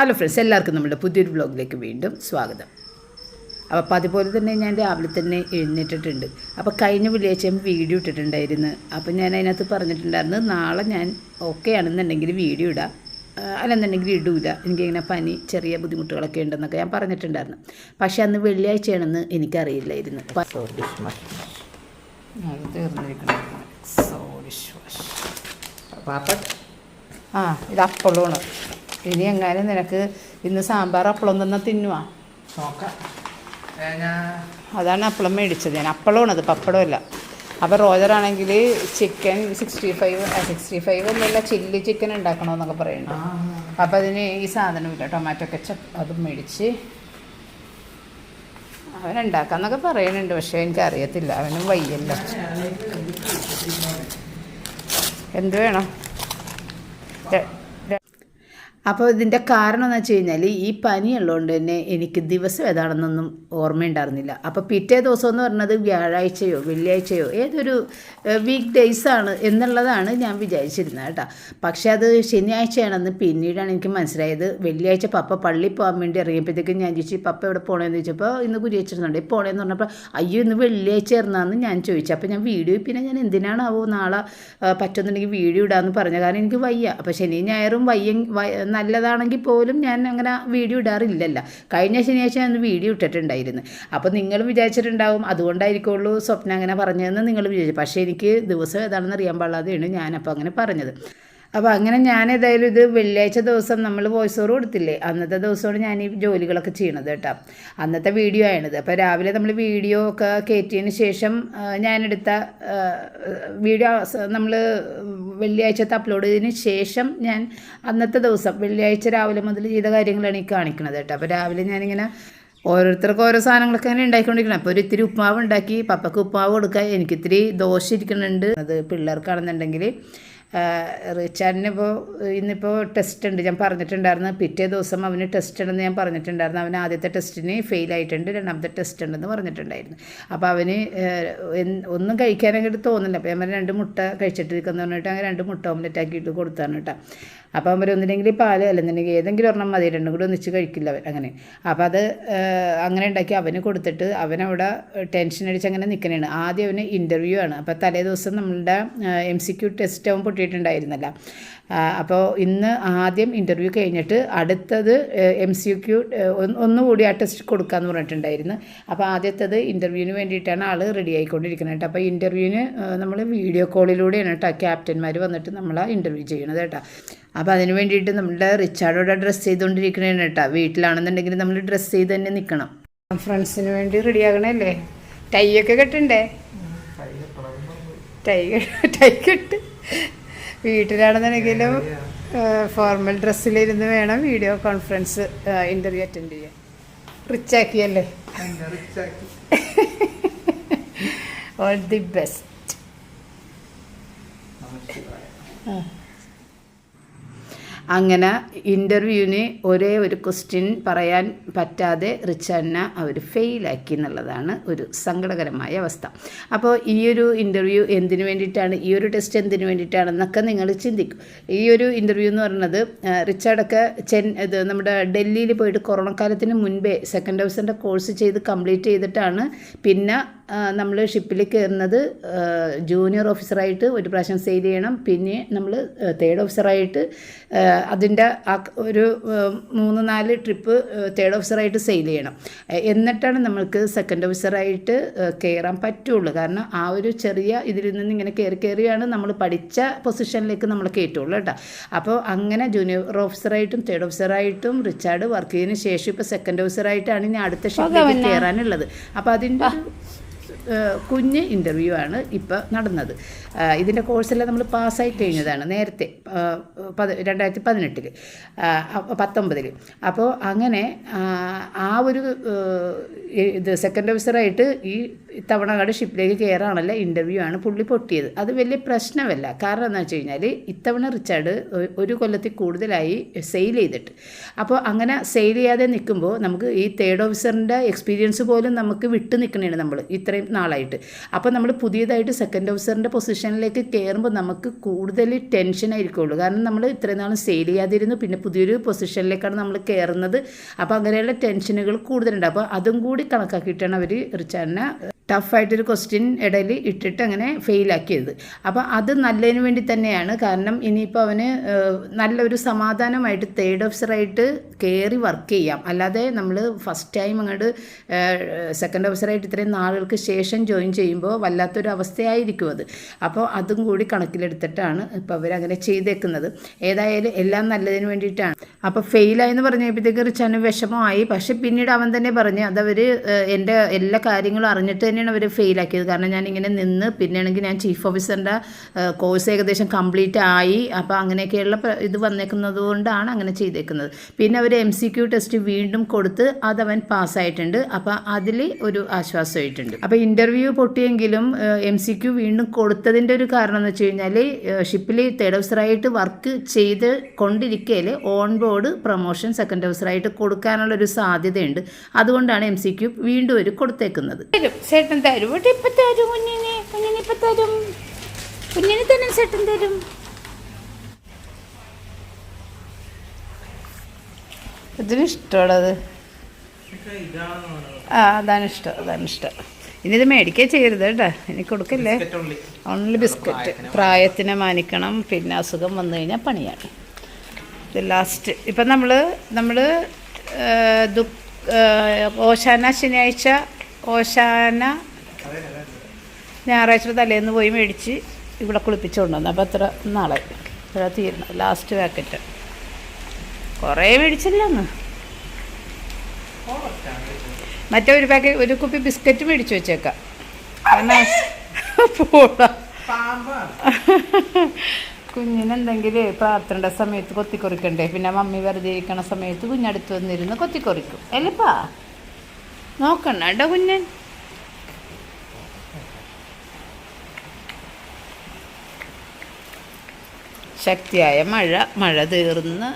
Hello friends എല്ലാവർക്കും നമ്മുടെ പുതിയൊരു വ്ളോഗിലേക്ക് വീണ്ടും സ്വാഗതം. അപ്പോൾ അതുപോലെ തന്നെ ഞാൻ രാവിലെ തന്നെ എഴുന്നേറ്റിട്ടുണ്ട്. അപ്പോൾ കഴിഞ്ഞ വെള്ളിയാഴ്ച വീഡിയോ ഇട്ടിട്ടുണ്ടായിരുന്നു. അപ്പോൾ ഞാൻ അതിനകത്ത് പറഞ്ഞിട്ടുണ്ടായിരുന്നു നാളെ ഞാൻ ഓക്കെ ആണെന്നുണ്ടെങ്കിൽ വീഡിയോ ഇടാം. അല്ലെന്നുണ്ടെങ്കിൽ ഇടൂല. എനിക്കിങ്ങനെ പനി ചെറിയ ബുദ്ധിമുട്ടുകളൊക്കെ ഉണ്ടെന്നൊക്കെ ഞാൻ പറഞ്ഞിട്ടുണ്ടായിരുന്നു. പക്ഷേ അന്ന് വെള്ളിയാഴ്ചയാണെന്ന് എനിക്കറിയില്ലായിരുന്നു. തീർന്നിരിക്കണം. ആ ഇത് അപ്പളമാണ് ഇനി എങ്ങാനും നിനക്ക് ഇന്ന് സാമ്പാർ അപ്പളം തന്നെ തിന്നുവാ. അതാണ് അപ്പളം മേടിച്ചത്. ഞാൻ അപ്പളമാണ് അത് പപ്പടമല്ല അപ്പോൾ റോജറാണെങ്കിൽ chicken sixty five sixty five അല്ലല്ല ചില്ലി ചിക്കൻ ഉണ്ടാക്കണമെന്നൊക്കെ പറയുന്നുണ്ട് അപ്പം അതിന് ഈ സാധനമില്ല ടൊമാറ്റോ കെച്ചപ്പ് അതും മേടിച്ച് അവനുണ്ടാക്കാന്നൊക്കെ പറയുന്നുണ്ട് പക്ഷേ എനിക്ക് അറിയത്തില്ല അവനും വയ്യല്ല. എന്ത് വേണം? അപ്പോൾ ഇതിന്റെ കാരണം എന്ന് വെച്ച് കഴിഞ്ഞാൽ ഈ പനിയുള്ളതുകൊണ്ട് തന്നെ എനിക്ക് ദിവസം ഏതാണെന്നൊന്നും ഓർമ്മയുണ്ടായിരുന്നില്ല. അപ്പോൾ പിറ്റേ ദിവസം എന്ന് പറഞ്ഞത് വ്യാഴാഴ്ചയോ വെള്ളിയാഴ്ചയോ ഏതൊരു വീക്ക് ഡേയ്സ് ആണ് എന്നുള്ളതാണ് ഞാൻ വിചാരിച്ചിരുന്നത് കേട്ടോ. പക്ഷേ അത് ശനിയാഴ്ചയാണെന്ന് പിന്നീടാണ് എനിക്ക് മനസ്സിലായത്. വെള്ളിയാഴ്ച പപ്പ പള്ളിയിൽ പോകാൻ വേണ്ടി ഇറങ്ങിയപ്പോഴത്തേക്കും ഞാൻ ചോദിച്ചു പപ്പ എവിടെ പോകണമെന്ന് ചോദിച്ചപ്പോൾ ഇന്ന് കുരിയച്ചിരുന്നുണ്ട് പോണേന്ന് പറഞ്ഞപ്പോൾ അയ്യോ ഇന്ന് വെള്ളിയാഴ്ച ഇറന്നാന്ന് ഞാൻ ചോദിച്ചു. അപ്പോൾ ഞാൻ വീഡിയോ പിന്നെ ഞാൻ എന്തിനാണാവോ നാളെ പറ്റുന്നുണ്ടെങ്കിൽ വീഡിയോ ഇടാമെന്ന് പറഞ്ഞു കാരണം എനിക്ക് വയ്യ. അപ്പോൾ ശനി ഞായറും വയ്യ വയ- നല്ലതാണെങ്കിൽ പോലും ഞാൻ അങ്ങനെ വീഡിയോ ഇടാറില്ലല്ലോ. കഴിഞ്ഞ ശനിയാഴ്ച ഞാൻ വീഡിയോ ഇട്ടിട്ടുണ്ടായിരുന്നു. അപ്പോൾ നിങ്ങൾ വിചാരിച്ചിട്ടുണ്ടാവും അതുകൊണ്ടായിരിക്കുള്ളൂ സ്വപ്നം അങ്ങനെ പറഞ്ഞതെന്ന് നിങ്ങൾ വിചാരിച്ചു. പക്ഷേ എനിക്ക് ദിവസം ഏതാണെന്ന് അറിയാൻ പാടില്ലാതെയാണ് ഞാനപ്പോൾ അങ്ങനെ പറഞ്ഞത്. അപ്പോൾ അങ്ങനെ ഞാൻ ഏതായാലും ഇത് വെള്ളിയാഴ്ച ദിവസം നമ്മൾ വോയിസ് ഓവർ കൊടുത്തില്ലേ? അന്നത്തെ ദിവസമാണ് ഞാൻ ഈ ജോലികളൊക്കെ ചെയ്യണത് കേട്ടോ. അന്നത്തെ വീഡിയോ ആണിത് അപ്പോൾ രാവിലെ നമ്മൾ വീഡിയോ ഒക്കെ കയറ്റിയതിന് ശേഷം ഞാനെടുത്ത വീഡിയോ നമ്മൾ വെള്ളിയാഴ്ചത്തെ അപ്ലോഡ് ചെയ്തതിന് ശേഷം ഞാൻ അന്നത്തെ ദിവസം വെള്ളിയാഴ്ച രാവിലെ മുതൽ ചെയ്ത കാര്യങ്ങളാണ് ഈ കാണിക്കുന്നത് കേട്ടോ. അപ്പോൾ രാവിലെ ഞാനിങ്ങനെ ഓരോരുത്തർക്കും ഓരോ സാധനങ്ങളൊക്കെ അങ്ങനെ ഉണ്ടാക്കിക്കൊണ്ടിരിക്കണം അപ്പോൾ ഒരു ഇത്തിരി ഉണ്ടാക്കി പപ്പക്ക് ഉപ്മാവ് കൊടുക്കുക എനിക്കിത്തിരി ദോശ ഇരിക്കുന്നുണ്ട് അത് പിള്ളേർക്കാണെന്നുണ്ടെങ്കിൽ റിച്ചാർഡിന് ഇപ്പോൾ ഇന്നിപ്പോൾ ടെസ്റ്റ് ഉണ്ട് ഞാൻ പറഞ്ഞിട്ടുണ്ടായിരുന്നു പിറ്റേ ദിവസം അവന് ടെസ്റ്റ് ഉണ്ടെന്ന് ഞാൻ പറഞ്ഞിട്ടുണ്ടായിരുന്നു. അവന് ആദ്യത്തെ ടെസ്റ്റിന് ഫെയിൽ ആയിട്ടുണ്ട് രണ്ടാമത്തെ ടെസ്റ്റ് ഉണ്ടെന്ന് പറഞ്ഞിട്ടുണ്ടായിരുന്നു. അപ്പോൾ അവന് ഒന്നും കഴിക്കാനായിട്ട് തോന്നുന്നില്ല. അപ്പോൾ ഞാൻ രണ്ട് മുട്ട കഴിച്ചിട്ടിരിക്കുന്നു പറഞ്ഞിട്ട് അങ്ങനെ രണ്ട് മുട്ട ഓംലെറ്റ് ആക്കിയിട്ട് കൊടുത്താണ് കേട്ടോ. അപ്പോൾ അവർ ഒന്നില്ലെങ്കിൽ പാൽ അല്ലെന്നുണ്ടെങ്കിൽ ഏതെങ്കിലും ഒരെണ്ണം മതി രണ്ടും കൂടി ഒന്നിച്ച് കഴിക്കില്ല അവൻ അങ്ങനെ. അപ്പോൾ അത് അങ്ങനെ ഉണ്ടാക്കി അവന് കൊടുത്തിട്ട് അവനവിടെ ടെൻഷൻ അടിച്ച് അങ്ങനെ നിൽക്കണേണ് ആദ്യം അവന് ഇന്റർവ്യൂ ആണ്. അപ്പോൾ തലേ ദിവസം നമ്മളുടെ എം സി ടെസ്റ്റ് അവൻ പൊട്ടിയിട്ടുണ്ടായിരുന്നല്ലോ. അപ്പോൾ ഇന്ന് ആദ്യം ഇന്റർവ്യൂ കഴിഞ്ഞിട്ട് അടുത്തത് എം സി ക്യു ഒന്നുകൂടി ആ ടെസ്റ്റ് കൊടുക്കാമെന്ന് പറഞ്ഞിട്ടുണ്ടായിരുന്നു. അപ്പോൾ ആദ്യത്തത് ഇന്റർവ്യൂവിന് വേണ്ടിയിട്ടാണ് ആൾ റെഡി ആയിക്കൊണ്ടിരിക്കുന്നത് കേട്ടോ. അപ്പോൾ ഇന്റർവ്യൂവിന് നമ്മൾ വീഡിയോ കോളിലൂടെയാണ് കേട്ടോ ക്യാപ്റ്റന്മാർ വന്നിട്ട് നമ്മളെ ഇന്റർവ്യൂ ചെയ്യണത് കേട്ടോ. അപ്പോൾ അതിന് വേണ്ടിയിട്ട് നമ്മുടെ റിച്ചാർഡോടെ ഡ്രസ്സ് ചെയ്തുകൊണ്ടിരിക്കണേ കേട്ടോ. വീട്ടിലാണെന്നുണ്ടെങ്കിൽ നമ്മൾ ഡ്രസ്സ് ചെയ്ത് തന്നെ നിൽക്കണം ഫ്രണ്ട്സിന് വേണ്ടി റെഡി ആകണല്ലേ? ടൈ ഒക്കെ കെട്ടണ്ടേ? ടൈ ടൈ കെട്ട്. വീട്ടിലാണെന്നുണ്ടെങ്കിലും ഫോർമൽ ഡ്രസ്സിലിരുന്ന് വേണം വീഡിയോ കോൺഫറൻസ് ഇന്റർവ്യൂ അറ്റൻഡ് ചെയ്യാൻ. റിച്ചാക്കിയല്ലേ ഓൾ ദി ബെസ്റ്റ് അങ്ങനെ ഇന്റർവ്യൂവിന് ഒരേ ഒരു ക്വസ്റ്റ്യൻ പറയാൻ പറ്റാതെ റിച്ചണ്ണ അവർ ഫെയിലാക്കി എന്നുള്ളതാണ് ഒരു സങ്കടകരമായ അവസ്ഥ. അപ്പോൾ ഈ ഒരു ഇന്റർവ്യൂ എന്തിനു വേണ്ടിയിട്ടാണ്? ഈ ഒരു ടെസ്റ്റ് എന്തിനു വേണ്ടിയിട്ടാണെന്നൊക്കെ നിങ്ങൾ ചിന്തിക്കും. ഈ ഒരു ഇന്റർവ്യൂ എന്ന് പറയുന്നത് റിച്ചാർഡൊക്കെ ചെൻ ഇത് നമ്മുടെ ഡൽഹിയിൽ പോയിട്ട് കൊറോണ കാലത്തിന് മുൻപേ സെക്കൻഡ് ഹൗസിന്റെ കോഴ്സ് ചെയ്ത് കംപ്ലീറ്റ് ചെയ്തിട്ടാണ്. പിന്നെ നമ്മൾ ഷിപ്പിൽ കയറുന്നത് ജൂനിയർ ഓഫീസറായിട്ട് ഒരു പ്രാവശ്യം സെയിൽ ചെയ്യണം. പിന്നെ നമ്മൾ തേർഡ് ഓഫീസറായിട്ട് അതിന്റെ ആ ഒരു മൂന്ന് നാല് ട്രിപ്പ് തേർഡ് ഓഫീസറായിട്ട് സെയിൽ ചെയ്യണം. എന്നിട്ടാണ് നമ്മൾക്ക് സെക്കൻഡ് ഓഫീസറായിട്ട് കയറാൻ പറ്റുള്ളൂ. കാരണം ആ ഒരു ചെറിയ ഇതിൽ നിന്ന് ഇങ്ങനെ കയറി കയറിയാണ് നമ്മൾ പഠിച്ച പൊസിഷനിലേക്ക് നമ്മൾ കയറ്റുള്ളൂ കേട്ടോ. അപ്പോൾ അങ്ങനെ ജൂനിയർ ഓഫീസറായിട്ടും തേർഡ് ഓഫീസറായിട്ടും റിച്ചാർഡ് വർക്ക് ചെയ്തതിന് ശേഷം ഇപ്പോൾ സെക്കൻഡ് ഓഫീസറായിട്ടാണ് ഇനി അടുത്ത ഷിപ്പിലേക്ക് കയറാനുള്ളത് അപ്പോൾ അതിന്റെ ഒരു കുഞ്ഞ് ഇന്റർവ്യൂ ആണ് ഇപ്പോൾ നടന്നത്. ഇതിന്റെ കോഴ്സെല്ലാം നമ്മൾ പാസ്സായി കഴിഞ്ഞതാണ് നേരത്തെ പത് രണ്ടായിരത്തി പതിനെട്ടിൽ പത്തൊമ്പതിൽ അപ്പോൾ അങ്ങനെ ആ ഒരു ഇത് സെക്കൻഡ് ഓഫീസറായിട്ട് ഈ ഇത്തവണ ഷിപ്പിലേക്ക് കയറാണല്ലോ ഇന്റർവ്യൂ ആണ് പുള്ളി പൊട്ടിയത്. അത് വലിയ പ്രശ്നമല്ല. കാരണം എന്താ വെച്ച് കഴിഞ്ഞാൽ ഇത്തവണ റിച്ചാർഡ് ഒരു കൊല്ലത്തിൽ കൂടുതലായി സെയിൽ ചെയ്തിട്ട്. അപ്പോൾ അങ്ങനെ സെയിൽ ചെയ്യാതെ നിൽക്കുമ്പോൾ നമുക്ക് ഈ തേർഡ് ഓഫീസറിന്റെ എക്സ്പീരിയൻസ് പോലും നമുക്ക് വിട്ടു നിൽക്കണേണ് നമ്മൾ ഇത്രയും നാളായിട്ട്. അപ്പോൾ നമ്മൾ പുതിയതായിട്ട് സെക്കൻഡ് ഓഫീസറിന്റെ പൊസിഷനിലേക്ക് കയറുമ്പോൾ നമുക്ക് കൂടുതൽ ടെൻഷൻ ആയിരിക്കുള്ളൂ. കാരണം നമ്മൾ ഇത്രയും നാളും സെയിൽ ചെയ്യാതിരുന്നു പിന്നെ പുതിയൊരു പൊസിഷനിലേക്കാണ് നമ്മൾ കയറുന്നത് അപ്പോൾ അങ്ങനെയുള്ള ടെൻഷനുകൾ കൂടുതലുണ്ട്. അപ്പോൾ അതും കൂടി കണക്കാക്കിയിട്ടാണ് അവർ റിച്ചാർഡിനെ ടഫായിട്ടൊരു ക്വസ്റ്റ്യൻ ഇടയിൽ ഇട്ടിട്ട് അങ്ങനെ ഫെയിലാക്കിയത്. അപ്പോൾ അത് നല്ലതിന് വേണ്ടി തന്നെയാണ്. കാരണം ഇനിയിപ്പോൾ അവന് നല്ലൊരു സമാധാനമായിട്ട് തേർഡ് ഓഫീസറായിട്ട് കയറി വർക്ക് ചെയ്യാം. അല്ലാതെ നമ്മൾ ഫസ്റ്റ് ടൈം അങ്ങോട്ട് സെക്കൻഡ് ഓഫീസറായിട്ട് ഇത്രയും നാളുകൾക്ക് ശേഷം ജോയിൻ ചെയ്യുമ്പോൾ വല്ലാത്തൊരു അവസ്ഥയായിരിക്കും അത്. അപ്പോൾ അതും കൂടി കണക്കിലെടുത്തിട്ടാണ് ഇപ്പോൾ അവരങ്ങനെ ചെയ്തേക്കുന്നത്. ഏതായാലും എല്ലാം നല്ലതിന് വേണ്ടിയിട്ടാണ്. അപ്പോൾ ഫെയിലായെന്ന് പറഞ്ഞപ്പോഴത്തേക്ക് റിച്ചാന് വിഷമമായി. പക്ഷേ പിന്നീട് അവൻ തന്നെ പറഞ്ഞ് അതവർ എന്റെ എല്ലാ കാര്യങ്ങളും അറിഞ്ഞിട്ട് തന്നെയാണ് അവർ ഫെയിലാക്കിയത് കാരണം ഞാൻ ഇങ്ങനെ നിന്ന് പിന്നെയാണെങ്കിൽ ഞാൻ ചീഫ് ഓഫീസറിന്റെ കോഴ്സ് ഏകദേശം കംപ്ലീറ്റ് ആയി. അപ്പോൾ അങ്ങനെയൊക്കെയുള്ള ഇത് വന്നേക്കുന്നത് കൊണ്ടാണ് അങ്ങനെ ചെയ്തേക്കുന്നത്. പിന്നെ അവർ എം സി ക്യു ടെസ്റ്റ് വീണ്ടും കൊടുത്ത് അതവൻ പാസ്സായിട്ടുണ്ട് അപ്പോൾ അതിൽ ഒരു ആശ്വാസമായിട്ടുണ്ട്. അപ്പോൾ ഇന്റർവ്യൂ പൊട്ടിയെങ്കിലും എം സി ക്യു വീണ്ടും കൊടുത്തതിന്റെ ഒരു കാരണം എന്ന് വെച്ച് കഴിഞ്ഞാൽ ഷിപ്പിൽ തേർഡ് ഓഫീസറായിട്ട് വർക്ക് ചെയ്ത് കൊണ്ടിരിക്കയിൽ ഓൺ ബോർഡ് പ്രൊമോഷൻ സെക്കൻഡ് ഓഫീസറായിട്ട് കൊടുക്കാനുള്ള ഒരു സാധ്യതയുണ്ട്. അതുകൊണ്ടാണ് എം സി ക്യു വീണ്ടും ഒരു കൊടുത്തേക്കുന്നത്. ചേട്ടൻ തരും. ഇവിടെ ഇപ്പം തരും കുഞ്ഞിനെ. കുഞ്ഞിനെ ഇപ്പം തരും. കുഞ്ഞിനെ തന്നെ ചേട്ടൻ തരും. ഇതിന് ഇഷ്ടമുള്ളത് ആ അതാണ് ഇഷ്ടം അതാണ് ഇഷ്ടം. ഇനി ഇത് മേടിക്കേ ചെയ്യരുത് കേട്ടോ. ഇനി കൊടുക്കല്ലേ? ഓൺലി ബിസ്ക്കറ്റ് പ്രായത്തിനെ മാനിക്കണം. പിന്നെ അസുഖം വന്നു കഴിഞ്ഞാൽ പണിയാണ്. ഇത് ലാസ്റ്റ് ഇപ്പം നമ്മൾ നമ്മൾ ദുഃഖ ഓശാന ശനിയാഴ്ച ഓശാന ഞായറാഴ്ച തലേന്ന് പോയി മേടിച്ച് ഇവിടെ കുളിപ്പിച്ചുകൊണ്ട് വന്നു അപ്പോൾ അത്ര നാളെ ഇത്ര തീരണം ലാസ്റ്റ് പാക്കറ്റ് കുറേ മേടിച്ചില്ല അന്ന് മറ്റേ ഒരു പാക്കറ്റ് ഒരു കുപ്പി ബിസ്ക്കറ്റ് മേടിച്ച് വെച്ചേക്കാം. കുഞ്ഞിനെന്തെങ്കിലും പ്രാർത്ഥനയുടെ സമയത്ത് കൊത്തിക്കൊറിക്കണ്ടേ? പിന്നെ മമ്മി വെറുതെ ഇരിക്കണ സമയത്ത് കുഞ്ഞടുത്ത് വന്നിരുന്ന് കൊത്തിക്കൊറിക്കും. അല്ലപ്പാ നോക്കണ്ട കുഞ്ഞൻ. ശക്തിയായ മഴ മഴ തീർന്ന്.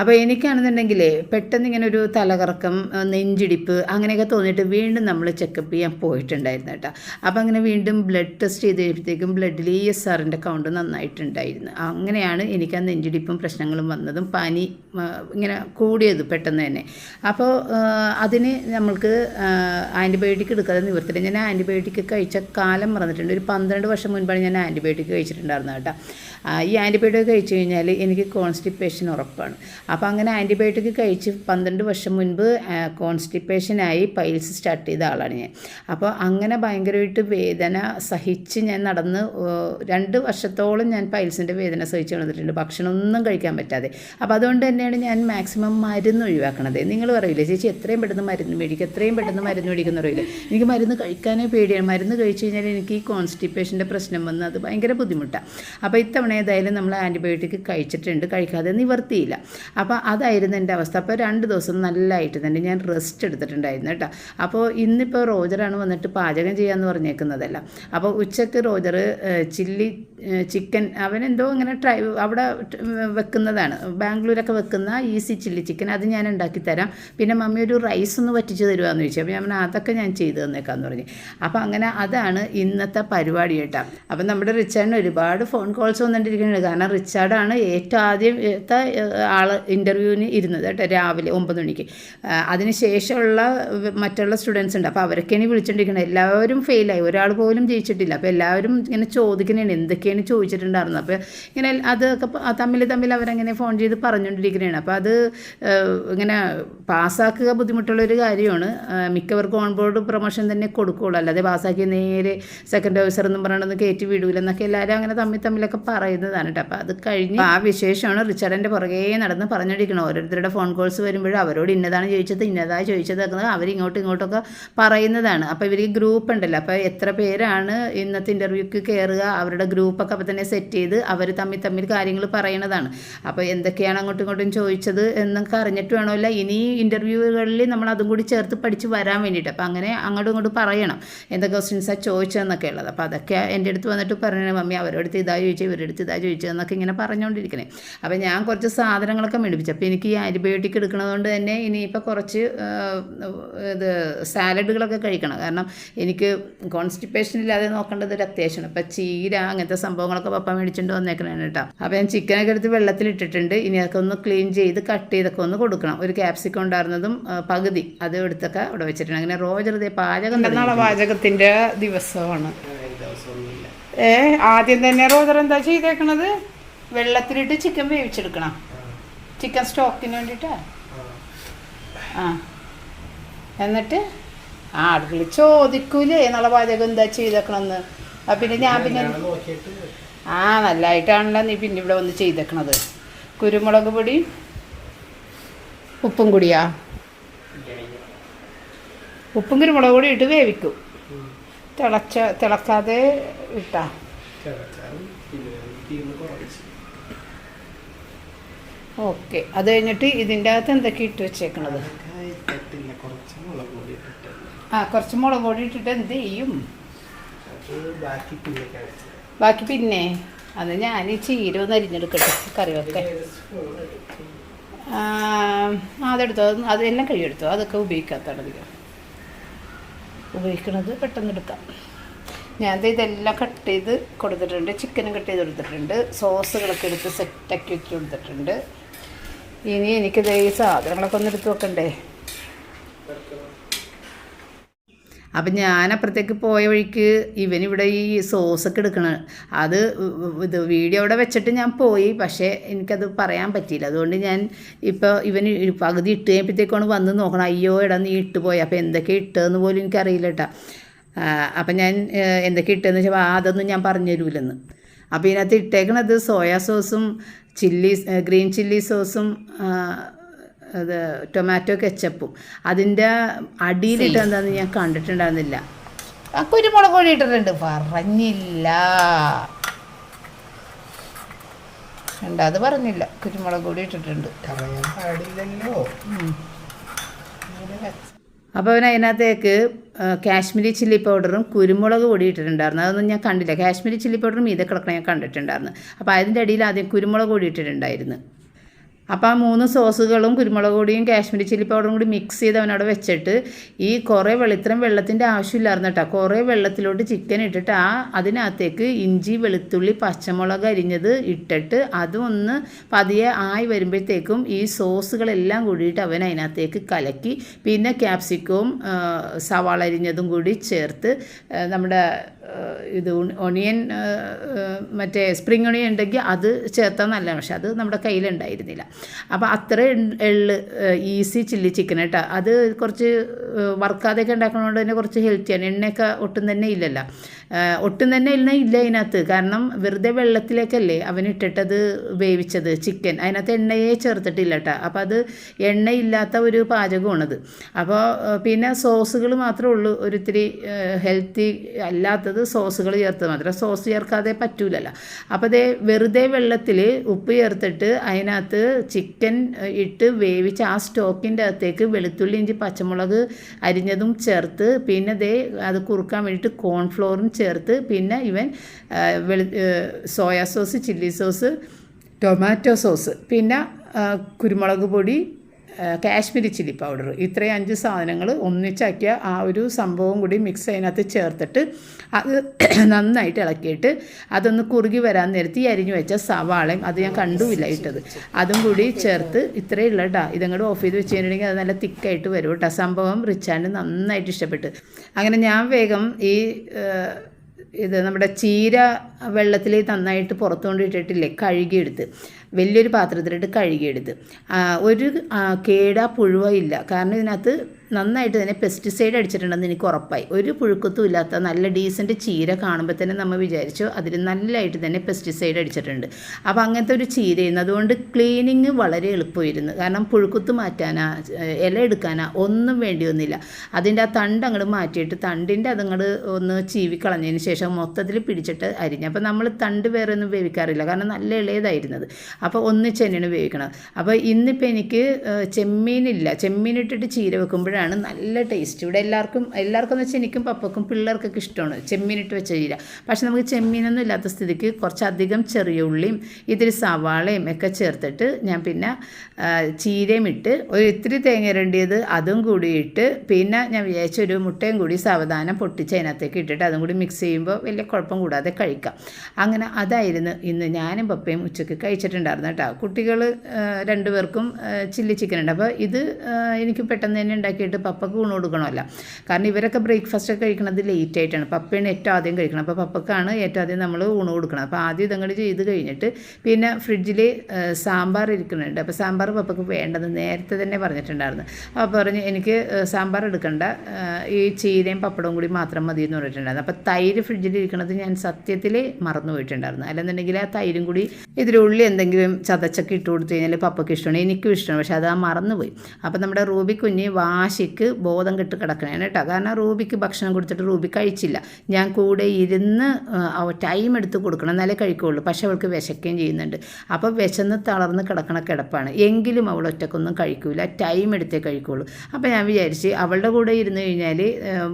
അപ്പോൾ എനിക്കാണെന്നുണ്ടെങ്കിലേ പെട്ടെന്ന് ഇങ്ങനെ ഒരു തലകറക്കം നെഞ്ചിടിപ്പ് അങ്ങനെയൊക്കെ തോന്നിയിട്ട് വീണ്ടും നമ്മൾ ചെക്കപ്പ് ചെയ്യാൻ പോയിട്ടുണ്ടായിരുന്നു കേട്ടോ. അപ്പോൾ അങ്ങനെ വീണ്ടും ബ്ലഡ് ടെസ്റ്റ് ചെയ്ത് കഴിയുമ്പോഴത്തേക്കും ബ്ലഡിൽ ഇ എസ് ആറിന്റെ കൗണ്ട് നന്നായിട്ടുണ്ടായിരുന്നു. അങ്ങനെയാണ് എനിക്ക് ആ നെഞ്ചിടിപ്പും പ്രശ്നങ്ങളും വന്നതും പനി ഇങ്ങനെ കൂടിയത് പെട്ടെന്ന് തന്നെ. അപ്പോൾ അതിന് നമ്മൾക്ക് ആന്റിബയോട്ടിക് എടുക്കാതെ നിവർത്തില്ല ഞാൻ ആന്റിബയോട്ടിക് കഴിച്ച കാലം മറന്നിട്ടുണ്ട്. ഒരു പന്ത്രണ്ട് വർഷം മുൻപാണ് ഞാൻ ആന്റിബയോട്ടിക് കഴിച്ചിട്ടുണ്ടായിരുന്നത് കേട്ടോ. ഈ ആന്റിബയോട്ടിക് കഴിച്ചു കഴിഞ്ഞാൽ എനിക്ക് കോൺസ്റ്റിപ്പേഷൻ ഉറപ്പാണ്. അപ്പോൾ അങ്ങനെ ആന്റിബയോട്ടിക് കഴിച്ച് പന്ത്രണ്ട് വർഷം മുൻപ് കോൺസ്റ്റിപ്പേഷനായി പൈൽസ് സ്റ്റാർട്ട് ചെയ്ത ആളാണ് ഞാൻ. അപ്പോൾ അങ്ങനെ ഭയങ്കരമായിട്ട് വേദന സഹിച്ച് ഞാൻ നടന്ന് രണ്ട് വർഷത്തോളം ഞാൻ പൈൽസിന്റെ വേദന സഹിച്ച് നടന്നിട്ടുണ്ട്. ഭക്ഷണമൊന്നും കഴിക്കാൻ പറ്റാതെ. അപ്പോൾ അതുകൊണ്ട് തന്നെയാണ് ഞാൻ മാക്സിമം മരുന്ന് ഒഴിവാക്കണത്. നിങ്ങൾ പറയില്ലേ ചേച്ചി എത്രയും പെട്ടെന്ന് മരുന്ന് മേടിക്കും എത്രയും പെട്ടെന്ന് മരുന്ന് മേടിക്കുന്ന പറയില്ല? എനിക്ക് മരുന്ന് കഴിക്കാനേ പേടിയാണ്. മരുന്ന് കഴിച്ചു കഴിഞ്ഞാൽ എനിക്ക് ഈ കോൺസ്റ്റിപ്പേഷന്റെ പ്രശ്നം വന്ന് അത് ഭയങ്കര ബുദ്ധിമുട്ടാണ്. അപ്പോൾ ഇത്തവണ ഏതായാലും നമ്മൾ ആന്റിബയോട്ടിക് കഴിച്ചിട്ടുണ്ട്. കഴിക്കാതെ നിവർത്തിയില്ല. അപ്പോൾ അതായിരുന്നു എന്റെ അവസ്ഥ. അപ്പോൾ രണ്ട് ദിവസം നല്ലതായിട്ട് തന്നെ ഞാൻ റെസ്റ്റ് എടുത്തിട്ടുണ്ടായിരുന്നു കേട്ടോ. അപ്പോൾ ഇന്നിപ്പോൾ റോജറാണ് വന്നിട്ട് പാചകം ചെയ്യാമെന്ന് പറഞ്ഞേക്കുന്നതല്ല. അപ്പോൾ ഉച്ചയ്ക്ക് റോജർ ചില്ലി ചിക്കൻ അവനെന്തോ ഇങ്ങനെ ട്രൈ അവിടെ വെക്കുന്നതാണ്. ബാംഗ്ലൂരൊക്കെ വെക്കുന്ന ഈസി ചില്ലി ചിക്കൻ അത് ഞാൻ ഉണ്ടാക്കി തരാം. പിന്നെ മമ്മി ഒരു റൈസ് ഒന്ന് പറ്റിച്ച് തരുവാന്ന് ചോദിച്ചു. അപ്പോൾ ഞാൻ അതൊക്കെ ഞാൻ ചെയ്തു തന്നേക്കാന്ന് പറഞ്ഞു. അപ്പോൾ അങ്ങനെ അതാണ് ഇന്നത്തെ പരിപാടി കേട്ടോ. അപ്പം നമ്മുടെ റിച്ചാൻ ഒരുപാട് ഫോൺ കോൾസ് വന്നിട്ടിരിക്കുന്നുണ്ട്. കാരണം റിച്ചാർഡാണ് ഏറ്റവും ആദ്യത്തെ ആൾ ഇന്റർവ്യൂവിന് ഇരുന്നത് കേട്ടോ രാവിലെ ഒമ്പത് മണിക്ക്. അതിനുശേഷമുള്ള അതിന് ശേഷമുള്ള മറ്റുള്ള സ്റ്റുഡൻസ് ഉണ്ട്. അപ്പോൾ അവരൊക്കെയാണ് ഇനി വിളിച്ചുകൊണ്ടിരിക്കുന്നത് എല്ലാവരും ഫെയിലായി ഒരാൾ പോലും ജയിച്ചിട്ടില്ല. അപ്പോൾ എല്ലാവരും ഇങ്ങനെ ചോദിക്കുന്നതാണ് എന്തൊക്കെയാണ് ചോദിച്ചിട്ടുണ്ടായിരുന്നത്? അപ്പോൾ ഇങ്ങനെ അതൊക്കെ തമ്മിൽ തമ്മിൽ അവരങ്ങനെ ഫോൺ ചെയ്ത് പറഞ്ഞുകൊണ്ടിരിക്കുന്നതാണ് അപ്പോൾ അത് ഇങ്ങനെ പാസ്സാക്കുക ബുദ്ധിമുട്ടുള്ള ഒരു കാര്യമാണ് മിക്കവർക്കും ഓൺ ബോർഡ് പ്രൊമോഷൻ തന്നെ കൊടുക്കുകയുള്ളൂ അല്ലാതെ പാസ്സാക്കി നേരെ സെക്കൻഡ് ഓഫീസർ എന്നും പറയണമെന്ന് കയറ്റി വിടൂലെന്നൊക്കെ എല്ലാവരും അങ്ങനെ തമ്മിൽ തമ്മിലൊക്കെ പറയുന്നതാണ്. കേട്ടോ അപ്പോൾ അത് കഴിഞ്ഞ് ആ വിശേഷമാണ് റിച്ചാർഡിന്റെ പുറകെ നടന്ന് പറഞ്ഞിരിക്കണം ഓരോരുത്തരുടെ ഫോൺ കോൾസ് വരുമ്പോഴും അവരോട് ഇന്നതാണ് ചോദിച്ചത് ഇന്നതായി ചോദിച്ചത് എന്നൊക്കെ അവരിങ്ങോട്ടും ഇങ്ങോട്ടൊക്കെ പറയുന്നതാണ്. അപ്പോൾ ഇവർക്ക് ഗ്രൂപ്പ് ഉണ്ടല്ലോ. അപ്പോൾ എത്ര പേരാണ് ഇന്നത്തെ ഇന്റർവ്യൂക്ക് കയറുക അവരുടെ ഗ്രൂപ്പൊക്കെ അപ്പോൾ തന്നെ സെറ്റ് ചെയ്ത് അവർ തമ്മിൽ തമ്മിൽ കാര്യങ്ങൾ പറയണതാണ്. അപ്പോൾ എന്തൊക്കെയാണ് അങ്ങോട്ടും ഇങ്ങോട്ടും ചോദിച്ചത് എന്നൊക്കെ അറിഞ്ഞിട്ട് വേണമല്ല ഇനി ഇന്റർവ്യൂകളിൽ നമ്മൾ അതും കൂടി ചേർത്ത് പഠിച്ച് വരാൻ വേണ്ടിയിട്ട്. അപ്പോൾ അങ്ങനെ അങ്ങോട്ടും ഇങ്ങോട്ടും പറയണം. എന്തൊക്കെ ക്വസ്റ്റ്യൻസാണ് ചോദിച്ചതെന്നൊക്കെ ഉള്ളത് അപ്പോൾ അതൊക്കെ എന്റെ അടുത്ത് വന്നിട്ട് പറഞ്ഞു മമ്മി അവരുടെ ഇതാ ചോദിച്ചു ഇവരുടെ ഇതാ ചോദിച്ചത് ഉപയോഗിച്ചതെന്നൊക്കെ ഇങ്ങനെ പറഞ്ഞുകൊണ്ടിരിക്കണേ അപ്പോൾ ഞാൻ കുറച്ച് സാധനങ്ങളൊക്കെ മേടിപ്പിച്ചു. അപ്പോൾ എനിക്ക് ഈ ആന്റിബയോട്ടിക് എടുക്കണതുകൊണ്ട് തന്നെ ഇനിയിപ്പോൾ കുറച്ച് ഇത് സാലഡുകളൊക്കെ കഴിക്കണം. കാരണം എനിക്ക് കോൺസ്റ്റിപ്പേഷൻ ഇല്ലാതെ നോക്കേണ്ടത് ഒരു അത്യാവശ്യമാണ്. അപ്പോൾ ചീര അങ്ങനത്തെ സംഭവങ്ങളൊക്കെ പപ്പ മേടിച്ചുകൊണ്ട് വന്നേക്കണേണ് കേട്ടോ. അപ്പോൾ ഞാൻ ചിക്കനൊക്കെ എടുത്ത് വെള്ളത്തിലിട്ടിട്ടുണ്ട്. ഇനി അതൊക്കെ ഒന്ന് ക്ലീൻ ചെയ്ത് കട്ട് ചെയ്തൊക്കെ ഒന്ന് കൊടുക്കണം. ഒരു ക്യാപ്സിക്കം ഉണ്ടായിരുന്നതും പകുതി അത് എടുത്തൊക്കെ അവിടെ വെച്ചിട്ടുണ്ട്. അങ്ങനെ റോജർ ചെറുതെ പാചകം പാചകത്തിന്റെ ദിവസമാണ്. ഏ ആദ്യം തന്നെ റോദർ എന്താ ചെയ്തേക്കണത്? വെള്ളത്തിലിട്ട് ചിക്കൻ വേവിച്ചെടുക്കണം. ചിക്കൻ സ്റ്റോക്കിന് വേണ്ടിട്ടാ. ആ. എന്നിട്ട് ആളുകൾ ചോദിക്കൂലേ എന്നുള്ള പാചകം എന്താ ചെയ്തേക്കണമെന്ന് ആ പിന്നെ ഞാൻ പിന്നെ ആ നല്ലതായിട്ടാണല്ലോ നീ പിന്നെ ഇവിടെ വന്ന് ചെയ്തേക്കണത്. കുരുമുളക് പൊടി ഉപ്പും കൂടിയാ? ഉപ്പും കുരുമുളക് പൊടി ഇട്ട് വേവിക്കും. തിളച്ച തിളക്കാതെ ഇട്ടാ. ഓക്കെ അത് കഴിഞ്ഞിട്ട് ഇതിന്റെ അകത്ത് എന്തൊക്കെ ഇട്ട് വെച്ചേക്കണത്? ആ കുറച്ച് മുളക് പൊടി ഇട്ടിട്ട് എന്ത് ചെയ്യും? ബാക്കി പിന്നെ അത് ഞാൻ ഈ ചീര ഒന്ന് അരിഞ്ഞെടുക്കട്ടെ കറിവൊക്കെ. അതെടുത്തോ? അത് എല്ലാം കഴിയെടുത്തോ അതൊക്കെ ഉപയോഗിക്കാത്തതാണ് അധികം ഉപയോഗിക്കണത് പെട്ടെന്ന് എടുക്കാം. ഞാൻ ഇതെല്ലാം കട്ട് ചെയ്ത് കൊടുത്തിട്ടുണ്ട്. ചിക്കനും കട്ട് ചെയ്ത് കൊടുത്തിട്ടുണ്ട്. സോസുകളൊക്കെ എടുത്ത് സെറ്റാക്കി വെച്ച് കൊടുത്തിട്ടുണ്ട്. ഇനി എനിക്കിത് ഈ സാധനങ്ങളൊക്കെ ഒന്ന് എടുത്ത് വെക്കണ്ടേ? അപ്പം ഞാൻ അപ്പുറത്തേക്ക് പോയ വഴിക്ക് ഇവനിവിടെ ഈ സോസൊക്കെ എടുക്കണം അത് ഇത് വീഡിയോ അവിടെ വെച്ചിട്ട് ഞാൻ പോയി. പക്ഷേ എനിക്കത് പറയാൻ പറ്റിയില്ല. അതുകൊണ്ട് ഞാൻ ഇപ്പോൾ ഇവൻ പകുതി ഇട്ട് കഴിയുമ്പോഴത്തേക്കാണ് വന്ന് നോക്കണം അയ്യോ എടാ നീ ഇട്ട് പോയി. അപ്പോൾ എന്തൊക്കെ ഇട്ടതെന്ന് പോലും എനിക്കറിയില്ല കേട്ടോ. അപ്പം ഞാൻ എന്തൊക്കെ ഇട്ടതെന്ന് വെച്ചാൽ അതൊന്നും ഞാൻ പറഞ്ഞു തരൂലെന്ന്. അപ്പോൾ ഇതിനകത്ത് ഇട്ടേക്കണത് സോയാ സോസും ചില്ലി ഗ്രീൻ ചില്ലി സോസും ടൊമാറ്റോ കെച്ചപ്പും അതിന്റെ അടിയിലിട്ട് എന്താണെന്ന് ഞാൻ കണ്ടിട്ടുണ്ടായിരുന്നില്ല. ആ കുരുമുളക് പൊടി ഇട്ടിട്ടുണ്ട്. പറഞ്ഞില്ല. ഉണ്ട് അത് പറഞ്ഞില്ല. കുരുമുളക് പൊടി ഇട്ടിട്ടുണ്ട്. അപ്പോൾ അവൻ അതിനകത്തേക്ക് കാശ്മീരി ചില്ലി പൗഡറും കുരുമുളക് പൊടി ഇട്ടിട്ടുണ്ടായിരുന്നു. അതൊന്നും ഞാൻ കണ്ടില്ല. കാശ്മീരി ചില്ലി പൗഡറും ഇതൊക്കെ കിടക്കണം ഞാൻ കണ്ടിട്ടുണ്ടായിരുന്നു. അപ്പോൾ അതിന്റെ അടിയിൽ ആദ്യം കുരുമുളക് പൊടി ഇട്ടിട്ടുണ്ടായിരുന്നു. അപ്പോൾ ആ മൂന്ന് സോസുകളും കുരുമുളക് പൊടിയും കാശ്മീരി ചില്ലി പൗഡറും കൂടി മിക്സ് ചെയ്ത് അവനവിടെ വെച്ചിട്ട് ഈ കുറേ വെളിത്തരം വെള്ളത്തിന്റെ ആവശ്യമില്ലായിരുന്നു കേട്ടോ കുറേ വെള്ളത്തിലോട്ട് ചിക്കൻ ഇട്ടിട്ട് ആ അതിനകത്തേക്ക് ഇഞ്ചി വെളുത്തുള്ളി പച്ചമുളക് അരിഞ്ഞത് ഇട്ടിട്ട് അതൊന്ന് പതിയെ ആയി വരുമ്പോഴത്തേക്കും ഈ സോസുകളെല്ലാം കൂടിയിട്ട് അവൻ അതിനകത്തേക്ക് കലക്കി. പിന്നെ ക്യാപ്സിക്കവും സവാള അരിഞ്ഞതും കൂടി ചേർത്ത് നമ്മുടെ ഇത് ഒണിയൻ മറ്റേ സ്പ്രിങ് ഒണിയൻ ഉണ്ടെങ്കിൽ അത് ചേർത്താൽ നല്ലതാണ്. പക്ഷെ അത് നമ്മുടെ കയ്യിലുണ്ടായിരുന്നില്ല അപ്പോൾ അത്ര എള്ള് ഈസി ചില്ലി ചിക്കൻ കേട്ടോ. അത് കുറച്ച് വർക്കാതെയൊക്കെ ഉണ്ടാക്കണതുകൊണ്ട് തന്നെ കുറച്ച് ഹെൽത്തിയാണ് എണ്ണയൊക്കെ ഒട്ടും തന്നെ ഇല്ലല്ലോ. ഒട്ടും തന്നെ എണ്ണ ഇല്ല അതിനകത്ത്. കാരണം വെറുതെ വെള്ളത്തിലേക്കല്ലേ അവൻ ഇട്ടിട്ടത് വേവിച്ചത് ചിക്കൻ. അതിനകത്ത് എണ്ണയെ ചേർത്തിട്ടില്ല കേട്ടോ. അപ്പോൾ അത് എണ്ണയില്ലാത്ത ഒരു പാചകമാണത്. അപ്പോൾ പിന്നെ സോസുകൾ മാത്രമേ ഉള്ളൂ. ഒരിത്തിരി ഹെൽത്തി അല്ലാത്തത് സോസുകൾ ചേർത്തത് മാത്രം. സോസ് ചേർക്കാതെ പറ്റൂലല്ലോ. അപ്പോൾ അതേ വെറുതെ വെള്ളത്തിൽ ഉപ്പ് ചേർത്തിട്ട് അതിനകത്ത് ചിക്കൻ ഇട്ട് വേവിച്ച് ആ സ്റ്റോക്കിന്റെ അകത്തേക്ക് വെളുത്തുള്ളി ഇഞ്ചി പച്ചമുളക് അരിഞ്ഞതും ചേർത്ത് പിന്നെ ദേ അത് കുറുക്കാൻ വേണ്ടിയിട്ട് കോൺഫ്ലോറും ചേർത്ത് പിന്നെ ഇവൻ വെളു soya sauce chilli sauce tomato sauce പിന്നെ കുരുമുളക് പൊടി കാശ്മീരി ചില്ലി പൗഡർ. ഇത്രയും അഞ്ച് സാധനങ്ങൾ ഒന്നിച്ചാക്കിയ ആ ഒരു സംഭവം കൂടി മിക്സ് അതിനകത്ത് ചേർത്തിട്ട് അത് നന്നായിട്ട് ഇളക്കിയിട്ട് അതൊന്ന് കുറുകി വരാൻ നേരത്ത് ഈ അരിഞ്ഞു വെച്ച സവാളയും അത് ഞാൻ കണ്ടുമില്ല ഇട്ടത്. അതും കൂടി ചേർത്ത് ഇത്രയേ ഉള്ളൂ കേട്ടോ ഇതങ്ങോട്ട് ഓഫ് ചെയ്ത് വെച്ച് കഴിഞ്ഞിട്ടുണ്ടെങ്കിൽ അത് നല്ല തിക്കായിട്ട് വരും കേട്ടോ സംഭവം റിച്ചാണ്ട് നന്നായിട്ട് ഇഷ്ടപ്പെട്ട്. അങ്ങനെ ഞാൻ വേഗം ഈ ഇത് നമ്മുടെ ചീര വെള്ളത്തിൽ നന്നായിട്ട് പുറത്തുകൊണ്ട് ഇട്ടിട്ടില്ലേ കഴുകിയെടുത്ത്. വലിയൊരു പാത്രത്തിലിട്ട് കഴുകിയെടുത്ത്. ഒരു കേട പുഴുവോ ഇല്ല. കാരണം ഇതിനകത്ത് നന്നായിട്ട് തന്നെ പെസ്റ്റിസൈഡ് അടിച്ചിട്ടുണ്ടെന്ന് എനിക്ക് ഉറപ്പായി. ഒരു പുഴുക്കത്തും ഇല്ലാത്ത നല്ല ഡീസന്റ് ചീര കാണുമ്പോൾ തന്നെ നമ്മൾ വിചാരിച്ചു അതിൽ നല്ലതായിട്ട് തന്നെ പെസ്റ്റിസൈഡ് അടിച്ചിട്ടുണ്ട്. അപ്പോൾ അങ്ങനത്തെ ഒരു ചീരയിരുന്നു അതുകൊണ്ട് ക്ലീനിങ് വളരെ എളുപ്പമായിരുന്നു. കാരണം പുഴുക്കുത്ത് മാറ്റാനാ ഇല എടുക്കാനാ ഒന്നും വേണ്ടി വന്നില്ല. അതിന്റെ ആ തണ്ട് അങ്ങോട്ട് മാറ്റിയിട്ട് തണ്ടിന്റെ അതങ്ങോട്ട് ഒന്ന് ചീവിക്കളഞ്ഞതിന് ശേഷം മൊത്തത്തിൽ പിടിച്ചിട്ട് അരിഞ്ഞു. അപ്പോൾ നമ്മൾ തണ്ട് വേറെ ഒന്നും വേവിക്കാറില്ല. കാരണം നല്ല ഇളയതായിരുന്നത്. അപ്പോൾ ഒന്നിച്ച് തന്നെയാണ് ഉപയോഗിക്കുന്നത് അപ്പോൾ ഇന്നിപ്പോൾ എനിക്ക് ചെമ്മീനില്ല. ചെമ്മീൻ ഇട്ടിട്ട് ചീര വെക്കുമ്പോഴാണ് നല്ല ടേസ്റ്റ് ഇവിടെ എല്ലാവർക്കും എല്ലാവർക്കും എന്ന് വെച്ചാൽ എനിക്കും പപ്പക്കും പിള്ളേർക്കൊക്കെ ഇഷ്ടമാണ് ചെമ്മീൻ ഇട്ട് വെച്ച ചീര. പക്ഷേ നമുക്ക് ചെമ്മീനൊന്നും ഇല്ലാത്ത സ്ഥിതിക്ക് കുറച്ചധികം ചെറിയ ഉള്ളിയും ഇതിൽ സവാളയും ഒക്കെ ചേർത്തിട്ട് ഞാൻ പിന്നെ ചീരയും ഇട്ട് ഒരു ഇത്തിരി തേങ്ങ ഇരണ്ടിയത് അതും കൂടി ഇട്ട് പിന്നെ ഞാൻ വിചാരിച്ച ഒരു മുട്ടയും കൂടി സാവധാനം പൊട്ടിച്ച് അതിനകത്തേക്ക് ഇട്ടിട്ട് അതും കൂടി മിക്സ് ചെയ്യുമ്പോൾ വലിയ കുഴപ്പം കൂടാതെ കഴിക്കാം. അങ്ങനെ അതായിരുന്നു ഇന്ന് ഞാനും പപ്പയും ഉച്ചയ്ക്ക് കഴിച്ചിട്ടുണ്ടായിരുന്നു കേട്ടോ. കുട്ടികൾ രണ്ടുപേർക്കും ചില്ലി ചിക്കൻ ഉണ്ട് അപ്പോൾ ഇത് എനിക്ക് പെട്ടെന്ന് തന്നെ ഉണ്ടാക്കിയിട്ട് പപ്പക്ക് ഊണ് കൊടുക്കണമല്ല. കാരണം ഇവരൊക്കെ ബ്രേക്ക്ഫാസ്റ്റ് ഒക്കെ കഴിക്കണത് ലേറ്റ് ആയിട്ടാണ്. പപ്പയാണ് ഏറ്റവും ആദ്യം കഴിക്കണം അപ്പോൾ പപ്പക്കാണ് ഏറ്റവും ആദ്യം നമ്മൾ ഊണ് കൊടുക്കണം അപ്പോൾ ആദ്യം ഇതങ്ങോട്ട് ചെയ്ത് കഴിഞ്ഞിട്ട് പിന്നെ ഫ്രിഡ്ജിൽ സാമ്പാർ ഇരിക്കുന്നുണ്ട്. അപ്പോൾ സാമ്പാർ പപ്പക്ക് വേണ്ടത് നേരത്തെ തന്നെ പറഞ്ഞിട്ടുണ്ടായിരുന്നു. അപ്പോൾ പറഞ്ഞ് എനിക്ക് സാമ്പാർ എടുക്കണ്ട. ഈ ചീരയും പപ്പടവും കൂടി മാത്രം മതി എന്ന് പറഞ്ഞിട്ടുണ്ടായിരുന്നു. അപ്പോൾ തൈര് ഫ്രിഡ്ജിൽ ഇരിക്കുന്നത് ഞാൻ സത്യത്തിൽ മറന്നു പോയിട്ടുണ്ടായിരുന്നു അല്ലെന്നുണ്ടെങ്കിൽ ആ തൈരും കൂടി ഇതിലുള്ളിൽ ഉള്ളി എന്തെങ്കിലും ചതച്ചൊക്കെ ഇട്ട് കൊടുത്തു കഴിഞ്ഞാൽ പപ്പയ്ക്ക് ഇഷ്ടമാണ് എനിക്കും ഇഷ്ടമാണ് പക്ഷേ അത് ആ മറന്നുപോയി. അപ്പോൾ നമ്മുടെ റൂബി കുഞ്ഞ് വാശിക്ക് ബോധം കെട്ട് കിടക്കണേണ് കേട്ടോ. കാരണം റൂബിക്ക് ഭക്ഷണം കൊടുത്തിട്ട് റൂബി കഴിച്ചില്ല. ഞാൻ കൂടെ ഇരുന്ന് ടൈം എടുത്ത് കൊടുക്കണം എന്നാലേ കഴിക്കുകയുള്ളൂ പക്ഷേ അവൾക്ക് വിശക്കുകയും ചെയ്യുന്നുണ്ട്. അപ്പോൾ വിശന്ന് തളർന്ന് കിടക്കണ കിടപ്പാണ്. എങ്കിലും അവൾ ഒറ്റക്കൊന്നും കഴിക്കൂല. ടൈം എടുത്തേ കഴിക്കുകയുള്ളൂ അപ്പോൾ ഞാൻ വിചാരിച്ച് അവളുടെ കൂടെ ഇരുന്ന് കഴിഞ്ഞാൽ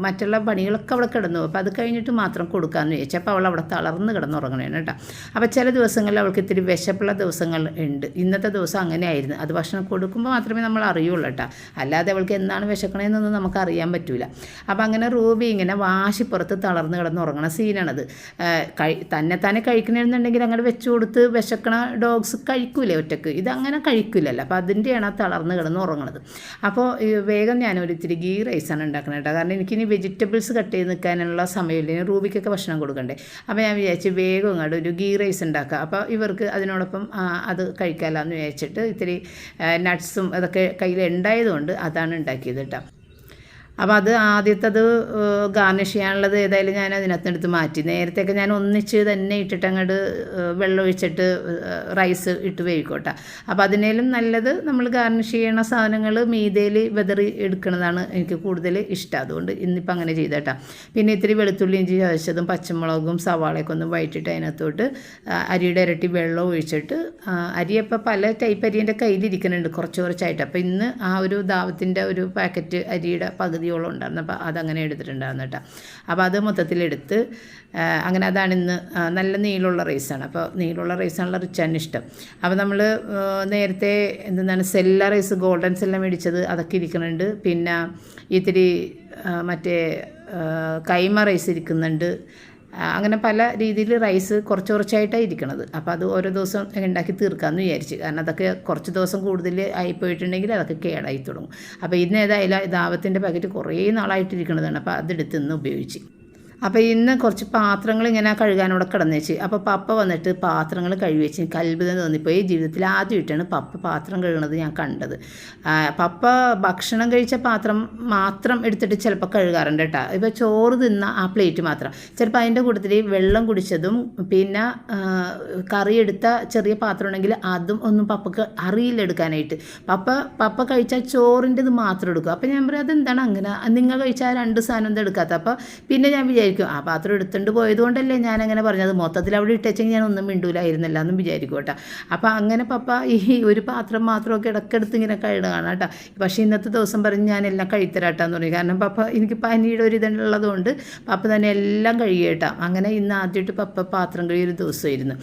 മറ്റുള്ള പണികളൊക്കെ അവിടെ കിടന്നു. അപ്പോൾ അത് കഴിഞ്ഞിട്ട് മാത്രം കൊടുക്കാമെന്ന് വിചാരിച്ചു. അപ്പോൾ അവൾ അവിടെ തളർന്ന് കിടന്നുറങ്ങണേണ് കേട്ടോ. അപ്പോൾ ചില ദിവസങ്ങളിൽ അവൾക്ക് ഇത്തിരി വിശപ്പുള്ള ദിവസങ്ങൾ ഉണ്ട്. ഇന്നത്തെ ദിവസം അങ്ങനെ ആയിരുന്നു അത് ഭക്ഷണം കൊടുക്കുമ്പോൾ മാത്രമേ നമ്മൾ അറിയുള്ളൂ കേട്ടോ അല്ലാതെ അവൾക്ക് എന്താണ് വിശക്കണേന്നൊന്നും നമുക്ക് അറിയാൻ പറ്റില്ല അപ്പോൾ അങ്ങനെ റൂബി ഇങ്ങനെ വാശിപ്പുറത്ത് തളർന്ന് കിടന്ന് ഉറങ്ങണ സീനാണത്. കഴി തന്നെ തന്നെ കഴിക്കണമെന്നുണ്ടെങ്കിൽ അങ്ങനെ വെച്ച് കൊടുത്ത് വിശക്കണ ഡോഗ്സ് കഴിക്കൂലേ ഒറ്റയ്ക്ക്. ഇതങ്ങനെ കഴിക്കില്ലല്ലോ. അപ്പോൾ അതിന്റെയാണ് ആ തളർന്ന് കിടന്ന് ഉറങ്ങണത്. അപ്പോൾ വേഗം ഞാൻ ഒരു ഇത്തിരി ഗീ റൈസാണ് ഉണ്ടാക്കുന്നത് കേട്ടോ കാരണം എനിക്കിനി വെജിറ്റബിൾസ് കട്ട് ചെയ്ത് നിൽക്കാനുള്ള സമയമില്ല. ഇനി റൂബിക്കൊക്കെ ഭക്ഷണം കൊടുക്കണ്ടേ. അപ്പോൾ ഞാൻ വിചാരിച്ച് വേഗം അങ്ങോട്ട് ഒരു ഗീ റൈസ് ഉണ്ടാക്കുക അപ്പോൾ ഇവർക്ക് അതിനോടൊപ്പം അത് കഴിക്കാമല്ലോ എന്ന് വിചാരിച്ചിട്ട് ഇത്തിരി നട്ട്സും അതൊക്കെ കയ്യിൽ ഉണ്ടായതുകൊണ്ട് അതാണ് ഉണ്ടാക്കിയത് കേട്ടോ. അപ്പോൾ അത് ആദ്യത്തത് ഗാർണിഷ് ചെയ്യാനുള്ളത് ഏതായാലും ഞാൻ അതിനകത്തെടുത്ത് മാറ്റി. നേരത്തെയൊക്കെ ഞാൻ ഒന്നിച്ച് തന്നെ ഇട്ടിട്ട് അങ്ങോട്ട് വെള്ളം ഒഴിച്ചിട്ട് റൈസ് ഇട്ട് വേവിക്കോട്ടെ. അപ്പോൾ അതിനേലും നല്ലത് നമ്മൾ ഗാർണിഷ് ചെയ്യണ സാധനങ്ങൾ മീതയിൽ വെതറി എടുക്കുന്നതാണ് എനിക്ക് കൂടുതൽ ഇഷ്ടം. അതുകൊണ്ട് ഇന്നിപ്പോൾ അങ്ങനെ ചെയ്തേട്ടാ. പിന്നെ ഇത്തിരി വെളുത്തുള്ളി ഇഞ്ചി ചതച്ചതും പച്ചമുളകും സവാളയൊക്കെ ഒന്ന് വൈറ്റിട്ട് അതിനകത്തോട്ട് അരിയുടെ ഇരട്ടി വെള്ളം ഒഴിച്ചിട്ട് അരിയപ്പോൾ പല ടൈപ്പ് അരി എന്റെ കയ്യിലിരിക്കുന്നുണ്ട് കുറച്ച് കുറച്ചായിട്ട്. അപ്പോൾ ഇന്ന് ആ ഒരു ദാവത്തിന്റെ ഒരു പാക്കറ്റ് അരിയുടെ പകുതിയോളം ഉണ്ടായിരുന്നു. അപ്പോൾ അതങ്ങനെ എടുത്തിട്ടുണ്ടായിരുന്നു കേട്ടോ. അപ്പോൾ അത് മൊത്തത്തിലെടുത്ത് അങ്ങനെ അതാണ് ഇന്ന് നല്ല നീളമുള്ള റൈസാണ് അപ്പോൾ നീളമുള്ള റൈസാണല്ലോ റിച്ചാണ് ഇഷ്ടം. അപ്പോൾ നമ്മൾ നേരത്തെ എന്താണ് സെല്ല റൈസ് ഗോൾഡൻ സെല്ല മേടിച്ചത് അതൊക്കെ ഇരിക്കുന്നുണ്ട്. പിന്നെ ഇത്തിരി മറ്റേ കൈമ റൈസ് ഇരിക്കുന്നുണ്ട്. അങ്ങനെ പല രീതിയിൽ റൈസ് കുറച്ച് കുറച്ചായിട്ടാണ് ഇരിക്കണത്. അപ്പോൾ അത് ഓരോ ദിവസം ഉണ്ടാക്കി തീർക്കാമെന്ന് വിചാരിച്ച്. കാരണം അതൊക്കെ കുറച്ച് ദിവസം കൂടുതൽ ആയിപ്പോയിട്ടുണ്ടെങ്കിൽ അതൊക്കെ കേടായി തുടങ്ങും. അപ്പോൾ ഇന്ന് ഏതായാലും ദാവത്തിന്റെ പാക്കറ്റ് കുറേ നാളായിട്ടിരിക്കണതാണ് അപ്പോൾ അതെടുത്ത് ഇന്ന് ഉപയോഗിച്ച്. അപ്പോൾ ഇന്ന് കുറച്ച് പാത്രങ്ങൾ ഇങ്ങനെ കഴുകാനോടെ കിടന്നേച്ച്. അപ്പോൾ പപ്പ വന്നിട്ട് പാത്രങ്ങൾ കഴുകി വെച്ച് തോന്നിപ്പോയി. ജീവിതത്തിൽ ആദ്യമായിട്ടാണ് പപ്പ പാത്രം കഴുകണത് ഞാൻ കണ്ടത്. പപ്പ ഭക്ഷണം കഴിച്ച പാത്രം മാത്രം എടുത്തിട്ട് ചിലപ്പോൾ കഴുകാറുണ്ട് കേട്ടോ. ഇപ്പോൾ ചോറ് തിന്ന ആ പ്ലേറ്റ് മാത്രം. ചിലപ്പോൾ അതിന്റെ കൂട്ടത്തിൽ വെള്ളം കുടിച്ചതും പിന്നെ കറി എടുത്ത ചെറിയ പാത്രം ഉണ്ടെങ്കിൽ അതും ഒന്നും പപ്പക്ക് അറിയില്ല എടുക്കാനായിട്ട്. പപ്പ പപ്പ കഴിച്ച ചോറിന്റെത് മാത്രം എടുക്കും. അപ്പോൾ ഞാൻ പറയും അതെന്താണ് അങ്ങനെ? നിങ്ങൾ കഴിച്ച രണ്ട് സാധനം എന്താ എടുക്കാത്ത അപ്പോൾ പിന്നെ ഞാൻ വിചാരിക്കും ആ പാത്രം എടുത്തുകൊണ്ട് പോയതുകൊണ്ടല്ലേ ഞാൻ അങ്ങനെ പറഞ്ഞത് മൊത്തത്തിൽ അവിടെ ഇട്ടേച്ചെങ്കിൽ ഞാൻ ഒന്നും മിണ്ടൂലായിരുന്നില്ല എന്നും വിചാരിക്കും കേട്ടോ. അപ്പോൾ അങ്ങനെ പപ്പ ഈ ഒരു പാത്രം മാത്രമൊക്കെ ഇടക്കെടുത്ത് ഇങ്ങനെ കഴുകുകയാണ് കേട്ടോ. പക്ഷേ ഇന്നത്തെ ദിവസം പറഞ്ഞ് ഞാൻ എല്ലാം കഴിത്തരാട്ടാന്ന് പറഞ്ഞു. കാരണം പപ്പ എനിക്ക് പനിയുടെ ഒരു ഇതുള്ളതുകൊണ്ട് പപ്പ തന്നെ എല്ലാം കഴുകിയേട്ടാ അങ്ങനെ ഇന്ന് ആദ്യമായിട്ട് പപ്പ പാത്രം കഴിയൊരു ദിവസമായിരുന്നു.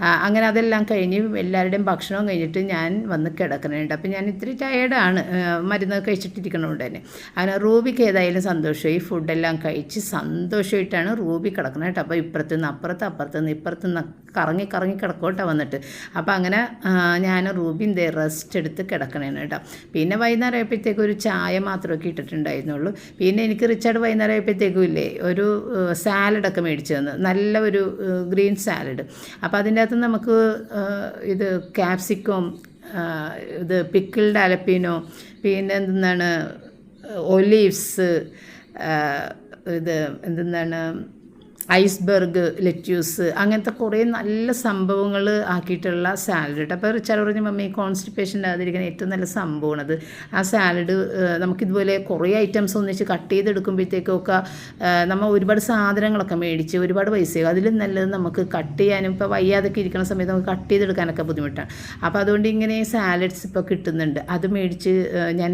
ആ, അങ്ങനെ അതെല്ലാം കഴിഞ്ഞ് എല്ലാവരുടെയും ഭക്ഷണം കഴിഞ്ഞിട്ട് ഞാൻ വന്ന് കിടക്കണുണ്ട് അപ്പോൾ ഞാൻ ഇത്തിരി ടയേർഡാണ് മരുന്ന് കഴിച്ചിട്ടിരിക്കണതുകൊണ്ട് തന്നെ. അങ്ങനെ റൂബിക്ക് ഏതായാലും സന്തോഷമായി. ഫുഡെല്ലാം കഴിച്ച് സന്തോഷമായിട്ടാണ് റൂബി കിടക്കുന്നത് കേട്ടോ. അപ്പോൾ ഇപ്പുറത്ത് നിന്ന് അപ്പുറത്ത് അപ്പുറത്ത് നിന്ന് ഇപ്പുറത്ത് നിന്ന് കറങ്ങി കറങ്ങി കിടക്കോട്ടെ വന്നിട്ട്. അപ്പോൾ അങ്ങനെ ഞാൻ റൂബി എന്തേ റെസ്റ്റ് എടുത്ത് കിടക്കണേന് കേട്ടോ. പിന്നെ വൈകുന്നേരം ആയപ്പോഴത്തേക്കും ഒരു ചായ മാത്രമൊക്കെ ഇട്ടിട്ടുണ്ടായിരുന്നുള്ളൂ. പിന്നെ എനിക്ക് റിച്ചാർഡ് വൈകുന്നേരം ആയപ്പോഴത്തേക്കും ഇല്ലേ ഒരു സാലഡൊക്കെ മേടിച്ചു തന്നു. നല്ല ഒരു ഗ്രീൻ സാലഡ് അപ്പോൾ അതിന്റെ അകത്ത് നമുക്ക് ഇത് ക്യാപ്സിക്കം ഇത് പിക്കിൾഡ് അലപ്പീനോ പിന്നെ എന്താണ് ഒലീവ്സ് ഇത് എന്താണ് ഐസ്ബർഗ് ലെറ്റ്യൂസ് അങ്ങനത്തെ കുറേ നല്ല സംഭവങ്ങൾ ആക്കിയിട്ടുള്ള സാലഡ് കേട്ടോ അപ്പോൾ റിച്ചാർഡ് പറഞ്ഞ മമ്മി കോൺസ്റ്റിപ്പേഷൻ ഇല്ലാതിരിക്കുന്ന ഏറ്റവും നല്ല സംഭവമാണത്. ആ സാലഡ് നമുക്കിതുപോലെ കുറേ ഐറ്റംസ് ഒന്നിച്ച് കട്ട് ചെയ്തെടുക്കുമ്പോഴത്തേക്കൊക്കെ നമ്മൾ ഒരുപാട് സാധനങ്ങളൊക്കെ മേടിച്ച് ഒരുപാട് പൈസയാകും അതിലും നല്ലത് നമുക്ക് കട്ട് ചെയ്യാനും ഇപ്പോൾ വയ്യാതൊക്കെ ഇരിക്കുന്ന സമയത്ത് നമുക്ക് കട്ട് ചെയ്തെടുക്കാനൊക്കെ ബുദ്ധിമുട്ടാണ്. അപ്പോൾ അതുകൊണ്ട് ഇങ്ങനെ സാലഡ്സ് ഇപ്പോൾ കിട്ടുന്നുണ്ട്. അത് മേടിച്ച് ഞാൻ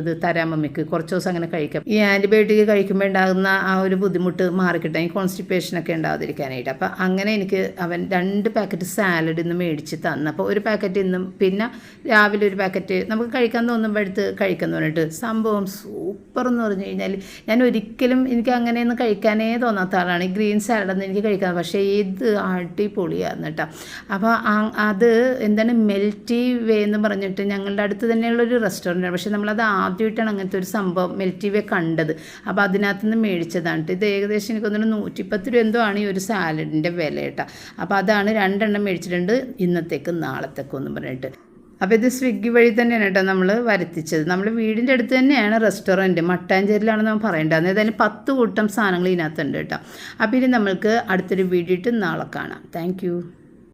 ഇത് തരാം മമ്മിക്ക്. കുറച്ച് ദിവസം അങ്ങനെ കഴിക്കാം. ഈ ആന്റിബയോട്ടിക് കഴിക്കുമ്പോൾ ഉണ്ടാകുന്ന ആ ഒരു ബുദ്ധിമുട്ട് മാറിക്കിട്ടാൻ ഈ കോൺസ്റ്റിപ്പേഷനൊക്കെ ഉണ്ടാവാതിരിക്കാനായിട്ട്. അപ്പോൾ അങ്ങനെ എനിക്ക് അവൻ രണ്ട് പാക്കറ്റ് സാലഡ് ഇന്ന് മേടിച്ച് തന്നു. അപ്പോൾ ഒരു പാക്കറ്റ് ഇന്നും പിന്നെ രാവിലെ ഒരു പാക്കറ്റ് നമുക്ക് കഴിക്കാൻ തോന്നുമ്പോൾ എടുത്ത് കഴിക്കാന്ന് പറഞ്ഞിട്ട്. സംഭവം സൂപ്പർ എന്ന് പറഞ്ഞു കഴിഞ്ഞാൽ ഞാൻ ഒരിക്കലും എനിക്ക് അങ്ങനെയൊന്നും കഴിക്കാനേ തോന്നാത്ത ആളാണ് ഈ ഗ്രീൻ സാലഡൊന്നും എനിക്ക് കഴിക്കാൻ പക്ഷേ ഇത് അടിപൊളിയായിരുന്നു കേട്ടോ. അപ്പോൾ അത് എന്താണ് മെൽറ്റി വേ എന്ന് പറഞ്ഞിട്ട് ഞങ്ങളുടെ അടുത്ത് തന്നെയുള്ളൊരു റെസ്റ്റോറന്റാണ് പക്ഷേ നമ്മളത് ആദ്യമായിട്ടാണ് അങ്ങനത്തെ ഒരു സംഭവം മെൽറ്റി വേ കണ്ടത്. അപ്പോൾ അതിനകത്ത് നിന്ന് മേടിച്ചതാണ്. ഇത് ഏകദേശം എനിക്ക് തോന്നുന്നു നൂറ്റിപ്പത്ത് രൂപ എന്തോ ആണ് ഈ ഒരു സാലഡിന്റെ വില കേട്ടോ. അപ്പോൾ അതാണ് രണ്ടെണ്ണം മേടിച്ചിട്ടുണ്ട്. ഇന്നത്തേക്കും നാളത്തേക്കും എന്ന് പറഞ്ഞിട്ട്. അപ്പോൾ ഇത് സ്വിഗ്ഗി വഴി തന്നെയാണ് കേട്ടോ നമ്മൾ വരുത്തിച്ചത്. നമ്മൾ വീടിന്റെ അടുത്ത് തന്നെയാണ് റെസ്റ്റോറന്റ്. മട്ടാഞ്ചേരിയിലാണ് നമ്മൾ പറയേണ്ടത്. ഏതായാലും പത്ത് കൂട്ടം സാധനങ്ങൾ ഇതിനകത്തുണ്ട് കേട്ടോ. അപ്പോൾ ഇനി നമ്മൾക്ക് അടുത്തൊരു വീഡിയോ ഇട്ട് നാളെ കാണാം. താങ്ക്